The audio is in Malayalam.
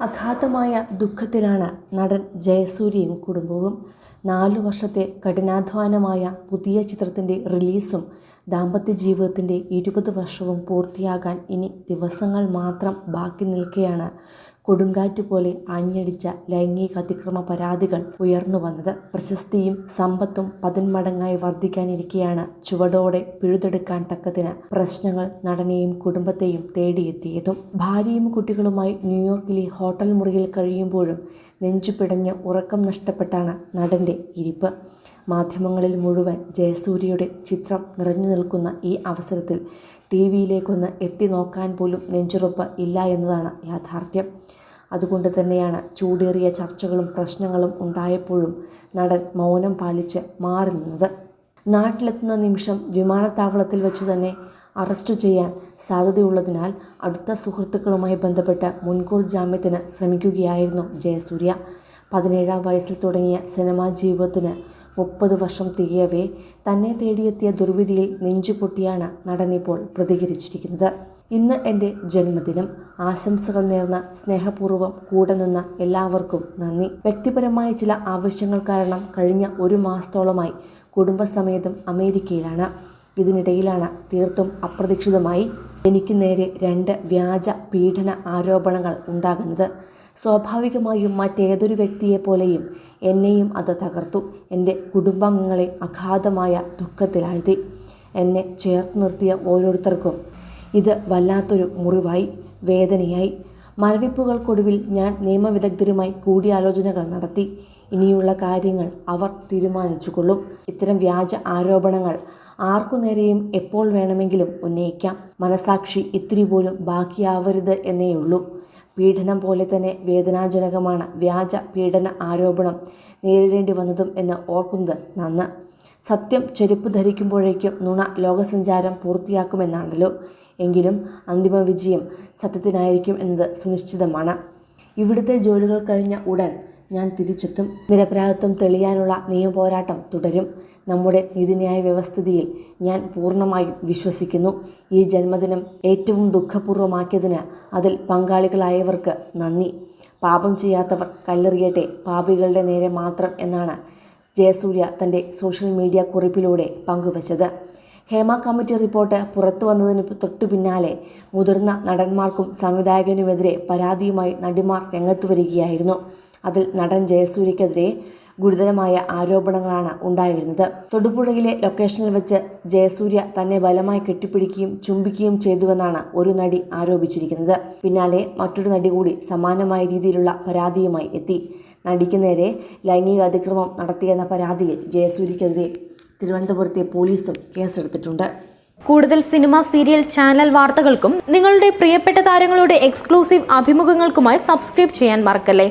അഗാധമായ ദുഃഖത്തിലാണ് നടൻ ജയസൂര്യയും കുടുംബവും. നാലു വർഷത്തെ കഠിനാധ്വാനമായ പുതിയ ചിത്രത്തിന്റെ റിലീസും ദാമ്പത്യ ജീവിതത്തിന്റെ ഇരുപത് വർഷവും പൂർത്തിയാകാൻ ഇനി ദിവസങ്ങൾ മാത്രം ബാക്കി നിൽക്കെയാണ്. കൊടുങ്കാറ്റ് പോലെ ആഞ്ഞടിച്ച ലൈംഗിക അതിക്രമ പരാതികൾ ഉയർന്നു വന്നത്. പ്രശസ്തിയും സമ്പത്തും പതിന്മടങ്ങായി വർദ്ധിക്കാനിരിക്കെയാണ്. ചുവടോടെ പിഴുതെടുക്കാൻ തക്കതിന് പ്രശ്നങ്ങൾ നടനെയും കുടുംബത്തെയും തേടിയെത്തിയതും. ഭാര്യയും കുട്ടികളുമായി ന്യൂയോർക്കിലെ ഹോട്ടൽ മുറിയിൽ കഴിയുമ്പോഴും നെഞ്ചു പിടഞ്ഞ് ഉറക്കം നഷ്ടപ്പെട്ടാണ് നടന്റെ ഇരിപ്പ്. മാധ്യമങ്ങളിൽ മുഴുവൻ ജയസൂര്യയുടെ ചിത്രം നിറഞ്ഞു നിൽക്കുന്ന ഈ അവസരത്തിൽ ടി വിയിലേക്കൊന്ന് എത്തി നോക്കാൻ പോലും നെഞ്ചുറപ്പ് ഇല്ല എന്നതാണ് യാഥാർത്ഥ്യം. അതുകൊണ്ട് തന്നെയാണ് ചൂടേറിയ ചർച്ചകളും പ്രശ്നങ്ങളും ഉണ്ടായപ്പോഴും നടൻ മൗനം പാലിച്ച് മാറി നിന്നത്. നാട്ടിലെത്തുന്ന നിമിഷം വിമാനത്താവളത്തിൽ വെച്ച് തന്നെ അറസ്റ്റ് ചെയ്യാൻ സാധ്യതയുള്ളതിനാൽ അടുത്ത സുഹൃത്തുക്കളുമായി ബന്ധപ്പെട്ട് മുൻകൂർ ജാമ്യത്തിന് ശ്രമിക്കുകയായിരുന്നു ജയസൂര്യ. പതിനേഴാം വയസ്സിൽ തുടങ്ങിയ സിനിമാ ജീവിതത്തിന് മുപ്പത് വർഷം തികയവേ തന്നെ തേടിയെത്തിയ ദുർവിധിയിൽ നെഞ്ചുപൊട്ടിയാണ് നടനിപ്പോൾ പ്രതികരിച്ചിരിക്കുന്നത്. ഇന്ന് എന്റെ ജന്മദിനം. ആശംസകൾ നേർന്ന സ്നേഹപൂർവം കൂടെ നിന്ന എല്ലാവർക്കും നന്ദി. വ്യക്തിപരമായ ചില ആവശ്യങ്ങൾ കാരണം കഴിഞ്ഞ ഒരു മാസത്തോളമായി കുടുംബസമേതം അമേരിക്കയിലാണ്. ഇതിനിടയിലാണ് തീർത്തും അപ്രതീക്ഷിതമായി എനിക്ക് നേരെ രണ്ട് വ്യാജ പീഡന ആരോപണങ്ങൾ ഉണ്ടാകുന്നത്. സ്വാഭാവികമായും മറ്റേതൊരു വ്യക്തിയെപ്പോലെയും എന്നെയും അത് തകർത്തു. എന്റെ കുടുംബാംഗങ്ങളെ അഗാധമായ ദുഃഖത്തിലാഴ്ത്തി. എന്നെ ചേർത്ത് നിർത്തിയ ഓരോരുത്തർക്കും ഇത് വല്ലാത്തൊരു മുറിവായി വേദനയായി. മരവിപ്പുകൾക്കൊടുവിൽ ഞാൻ നിയമവിദഗ്ധരുമായി കൂടിയാലോചനകൾ നടത്തി. ഇനിയുള്ള കാര്യങ്ങൾ അവർ തീരുമാനിച്ചുകൊള്ളും. ഇത്തരം വ്യാജ ആരോപണങ്ങൾ ആർക്കു നേരെയും എപ്പോൾ വേണമെങ്കിലും ഉന്നയിക്കാം. മനസാക്ഷി ഇത്തിരി പോലും ബാക്കിയാവരുത് എന്നേയുള്ളൂ. പീഡനം പോലെ തന്നെ വേദനാജനകമാണ് വ്യാജ പീഡന ആരോപണം നേരിടേണ്ടി വന്നതും എന്ന് ഓർക്കുന്നത് നന്ന്. സത്യം ചെരുപ്പ് ധരിക്കുമ്പോഴേക്കും നുണ ലോകസഞ്ചാരം പൂർത്തിയാക്കുമെന്നാണല്ലോ. എങ്കിലും അന്തിമ വിജയം സത്യത്തിനായിരിക്കും എന്നത് സുനിശ്ചിതമാണ്. ഇവിടുത്തെ ജോലികൾ കഴിഞ്ഞ ഉടൻ ഞാൻ തിരിച്ചെത്തും. നിരപരാധിത്വം തെളിയാനുള്ള നിയമപോരാട്ടം തുടരും. നമ്മുടെ നീതിന്യായ വ്യവസ്ഥിതിയിൽ ഞാൻ പൂർണമായും വിശ്വസിക്കുന്നു. ഈ ജന്മദിനം ഏറ്റവും ദുഃഖപൂർവമാക്കിയതിന് അതിൽ പങ്കാളികളായവർക്ക് നന്ദി. പാപം ചെയ്യാത്തവർ കല്ലെറിയട്ടെ. പാപികളുടെ നേരെ മാത്രം എന്നാണ് ജയസൂര്യ തന്റെ സോഷ്യൽ മീഡിയ കുറിപ്പിലൂടെ പങ്കുവച്ചത്. ഹേമ കമ്മിറ്റി റിപ്പോർട്ട് പുറത്തു വന്നതിന് തൊട്ടു പിന്നാലെ മുതിർന്ന നടന്മാർക്കും സംവിധായകനുമെതിരെ പരാതിയുമായി നടിമാർ രംഗത്തു വരികയായിരുന്നു. അതിൽ നടൻ ജയസൂര്യക്കെതിരെ ഗുരുതരമായ ആരോപണങ്ങളാണ് ഉണ്ടായിരുന്നത്. തൊടുപുഴയിലെ ലൊക്കേഷനിൽ വെച്ച് ജയസൂര്യ തന്നെ ബലമായി കെട്ടിപ്പിടിക്കുകയും ചുംബിക്കുകയും ചെയ്തുവെന്നാണ് ഒരു നടി ആരോപിച്ചിരിക്കുന്നത്. പിന്നാലെ മറ്റൊരു നടി കൂടി സമാനമായ രീതിയിലുള്ള പരാതിയുമായി എത്തി. നടിക്ക് നേരെ ലൈംഗിക അതിക്രമം നടത്തിയെന്ന പരാതിയിൽ ജയസൂര്യക്കെതിരെ തിരുവനന്തപുരത്തെ പോലീസും കേസെടുത്തിട്ടുണ്ട്. കൂടുതൽ സിനിമ സീരിയൽ ചാനൽ വാർത്തകൾക്കും നിങ്ങളുടെ പ്രിയപ്പെട്ട താരങ്ങളുടെ എക്സ്ക്ലൂസീവ് അഭിമുഖങ്ങൾക്കുമായി സബ്സ്ക്രൈബ് ചെയ്യാൻ മറക്കല്ലേ?